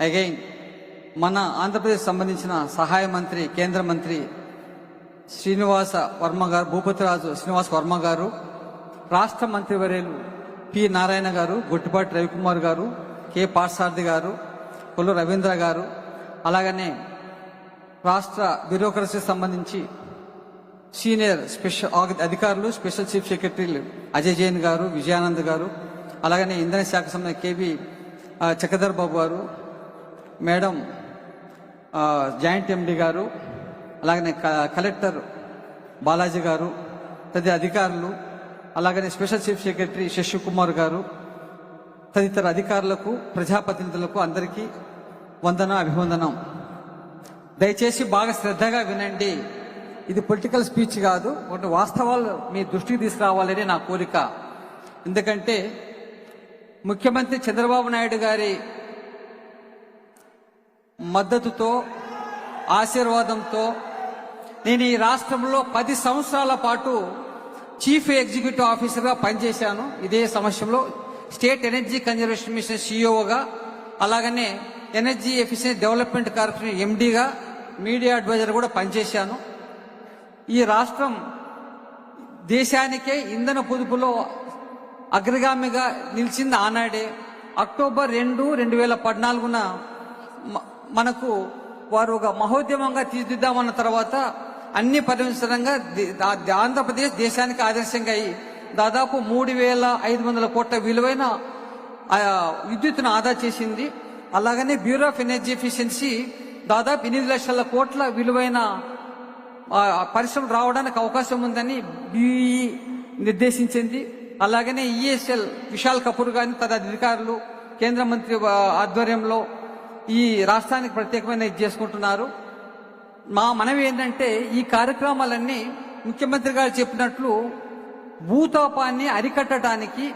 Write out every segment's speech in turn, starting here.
Again మన ఆంధ్రప్రదేశ్ సంబంధించిన సహాయ మంత్రి కేంద్ర మంత్రి శ్రీనివాస వర్మ గారు భూపతిరాజు శ్రీనివాస వర్మ గారు రాష్ట్ర మంత్రివర్యులు పి నారాయణ గారు గుట్టిపాటి రవికుమార్ గారు కె పాఠసారథి గారు కొల్లు రవీంద్ర గారు అలాగనే రాష్ట్ర బ్యూరోక్రసీ సంబంధించి సీనియర్ స్పెషల్ అధికారులు స్పెషల్ చీఫ్ సెక్రటరీలు అజయ్ జైన్ గారు విజయానంద్ గారు అలాగనే ఇంధన శాఖ సంబంధించిన కేవీ చక్రధర్ బాబు గారు మేడం జాయింట్ ఎండి గారు అలాగనే క- కలెక్టర్ బాలాజీ గారు తదితర అధికారులు అలాగనే special chief secretary Shashi Kumar గారు తదితర అధికారులకు ప్రజాప్రతినిధులకు అందరికీ వందన అభివందనం. దయచేసి బాగా శ్రద్ధగా వినండి. ఇది పొలిటికల్ స్పీచ్ కాదు ఒకటి వాస్తవాలు మీ దృష్టికి తీసుకురావాలని నా కోరిక. ఎందుకంటే ముఖ్యమంత్రి చంద్రబాబు నాయుడు గారి మద్దతుతో ఆశీర్వాదంతో నేను ఈ రాష్ట్రంలో పది సంవత్సరాల పాటు చీఫ్ ఎగ్జిక్యూటివ్ ఆఫీసర్గా పనిచేశాను. ఇదే సమస్యలో స్టేట్ ఎనర్జీ కన్జర్వేషన్ మిషన్ సిఇఓగా అలాగనే ఎనర్జీ ఎఫిషియన్సీ డెవలప్మెంట్ కార్పొరేషన్ ఎండీగా మీడియా అడ్వైజర్ కూడా పనిచేశాను. ఈ రాష్ట్రం దేశానికే ఇంధన పొదుపులో అగ్రగామిగా నిలిచింది ఆనాడే. అక్టోబర్ రెండు రెండు వేల పద్నాలుగున మ- మనకు వారు ఒక మహోద్యమంగా తీర్చిదిద్దామన్న తర్వాత అన్ని పరిమితంగా ఆంధ్రప్రదేశ్ దేశానికి ఆదర్శంగా అయి దాదాపు మూడు వేల ఐదు వందల కోట్ల విలువైన విద్యుత్తును ఆదా చేసింది. అలాగనే బ్యూరో ఆఫ్ ఎనర్జీ ఎఫిషియన్సీ దాదాపు ఎనిమిది లక్షల కోట్ల విలువైన పరిశ్రమ రావడానికి అవకాశం ఉందని బీఈ నిర్దేశించింది. అలాగనే ఈఎస్ఎల్ విశాల్ కపూర్ గారిని తన అధికారులు కేంద్ర మంత్రి ఆధ్వర్యంలో ఈ రాష్ట్రానికి ప్రత్యేకమైన ఇది చేసుకుంటున్నారు. మా మనవి ఏంటంటే ఈ కార్యక్రమాలన్నీ ముఖ్యమంత్రి గారు చెప్పినట్లు భూతాపాన్ని అరికట్టడానికి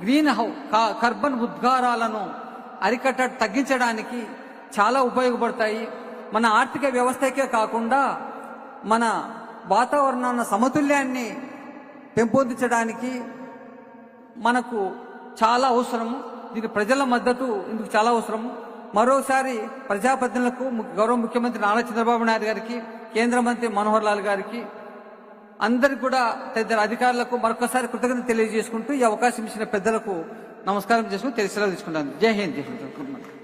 గ్రీన్ హౌ కా- కార్బన్ ఉద్గారాలను అరికట్ట తగ్గించడానికి చాలా ఉపయోగపడతాయి. మన ఆర్థిక వ్యవస్థకే కాకుండా మన వాతావరణ సమతుల్యాన్ని పెంపొందించడానికి మనకు చాలా అవసరము. దీనికి ప్రజల మద్దతు ఇందుకు చాలా అవసరము. మరోసారి ప్రజాప్రతినిధులకు గౌరవ ముఖ్యమంత్రి నారా చంద్రబాబు నాయుడు గారికి కేంద్ర మంత్రి మనోహర్ లాల్ గారికి అందరికి కూడా తదితర అధికారులకు మరొకసారి కృతజ్ఞత తెలియజేసుకుంటూ ఈ అవకాశం ఇచ్చిన పెద్దలకు నమస్కారం చేసుకుని తెలిసేలా తీసుకుంటాను. జై హింద్. జై హింద్.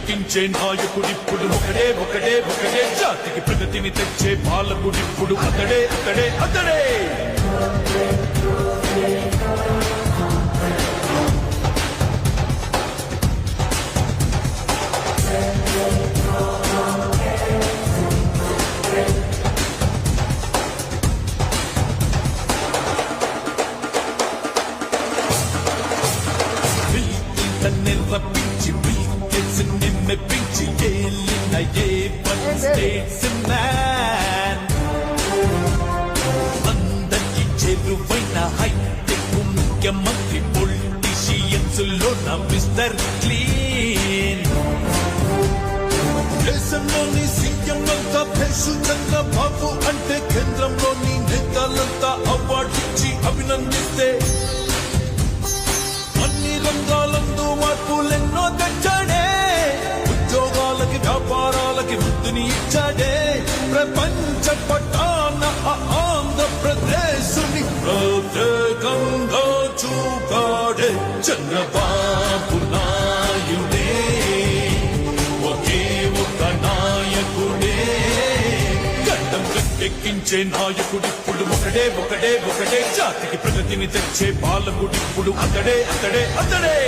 ఎక్కించే నాయకుడిప్పుడు ఒకడే ఒకడే ఒకడే జాతికి ప్రగతిని తెచ్చే పాలకుడిప్పుడు అతడే అతడే అతడే. బిల్కెట్స్ నిమ్మెప్పించి ఏలిన ఏ వన్ స్టేట్స్ మ్యాన్ అందరికి చెరువైన హైటెక్ ముఖ్యమంత్రి పొలిటీషియన్స్లో నా మిస్టర్ క్లీన్ దేశంలోని సీఎం అంతా తెలుసు చంద్రబాబు అంటే కేంద్రంలోని నేతలంతా అవార్డు ఇచ్చి అభినందిస్తే వ్యాపారాలకి వృద్ధిని ఇచ్చాడే ప్రపంచ పట్టాన ఆంధ్రప్రదేశ్ని ప్రత్యేకంగా చూపాడే చంద్రబాబు నాయుడే. ఒకే ఒక నాయకుడే. గడ్డం గట్టెక్కించే నాయకుడిప్పుడు ఒకడే ఒకడే ఒకడే. జాతికి ప్రగతిని తెచ్చే పాలకుడిప్పుడు అతడే అతడే అతడే.